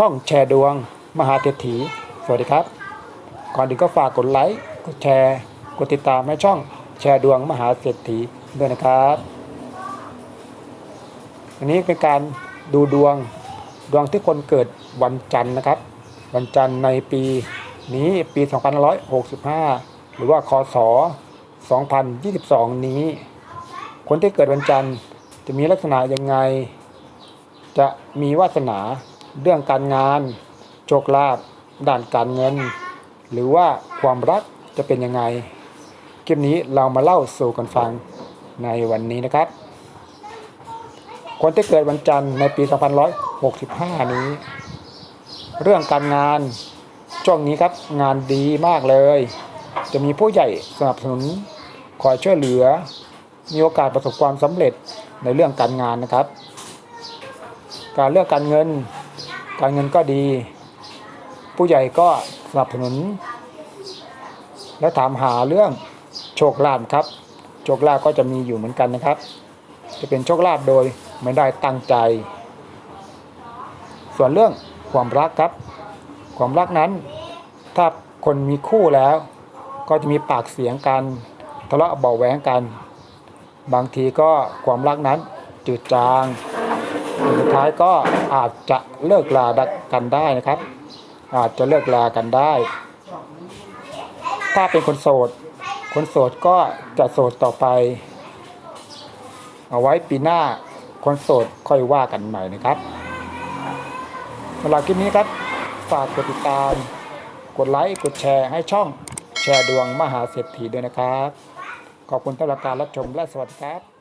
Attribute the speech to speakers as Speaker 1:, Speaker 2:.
Speaker 1: ช่องแชร์ดวง มหาเศรษฐี สวัสดีครับ ก่อนอื่นก็ฝากกดไลค์กดแชร์กดติดตามให้ช่องแชร์ดวงมหาเศรษฐีด้วยนะครับอันนี้เป็นการดูดวงดวงที่คนเกิดวันจันทร์นะครับ วันจันทร์ในปีนี้ปี 2565 หรือว่าคศ2022 นี้ คนที่เกิดวันจันทร์จะมีลักษณะยังไง จะมีวาสนา เรื่องการงาน โชคลาภด้านการเงิน หรือว่าความรักจะเป็นยังไงคลิปนี้เรามาเล่าสู่กันฟังในวันนี้นะครับ คนที่เกิดวันจันทร์ในปี2565 นี้ เรื่องการงานช่วงนี้ครับงานดีมากเลย จะมีผู้ใหญ่สนับสนุนคอยช่วยเหลือ มีโอกาสประสบความสำเร็จในเรื่องการงานนะครับ การเรื่องการเงิน การเงินก็ดี ผู้ใหญ่ก็สนับสนุน และถามหาเรื่องโชคลาภครับ โชคลาภก็จะมีอยู่เหมือนกันนะครับ จะเป็นโชคลาภโดยไม่ได้ตั้งใจ ส่วนเรื่องความรักครับ ความรักนั้น ถ้าคนมีคู่แล้ว ก็จะมีปากเสียงกันทะเลาะเบาแหวงกัน บางทีก็ความรักนั้นจืดจาง สุดท้ายก็อาจจะเลิกลากันได้นะครับ อาจจะเลิกลากันได้ ถ้าเป็นคนโสด คนโสดก็จะโสดต่อไป เอาไว้ปีหน้าคนโสดค่อยว่ากันใหม่นะครับสำหรับคลิปนี้ครับ ฝากกดติดตาม กดไลค์ กดแชร์ให้ช่องแชร์ดวงมหาเศรษฐีด้วยนะครับ ขอบคุณสำหรับการรับชมและสวัสดีครับ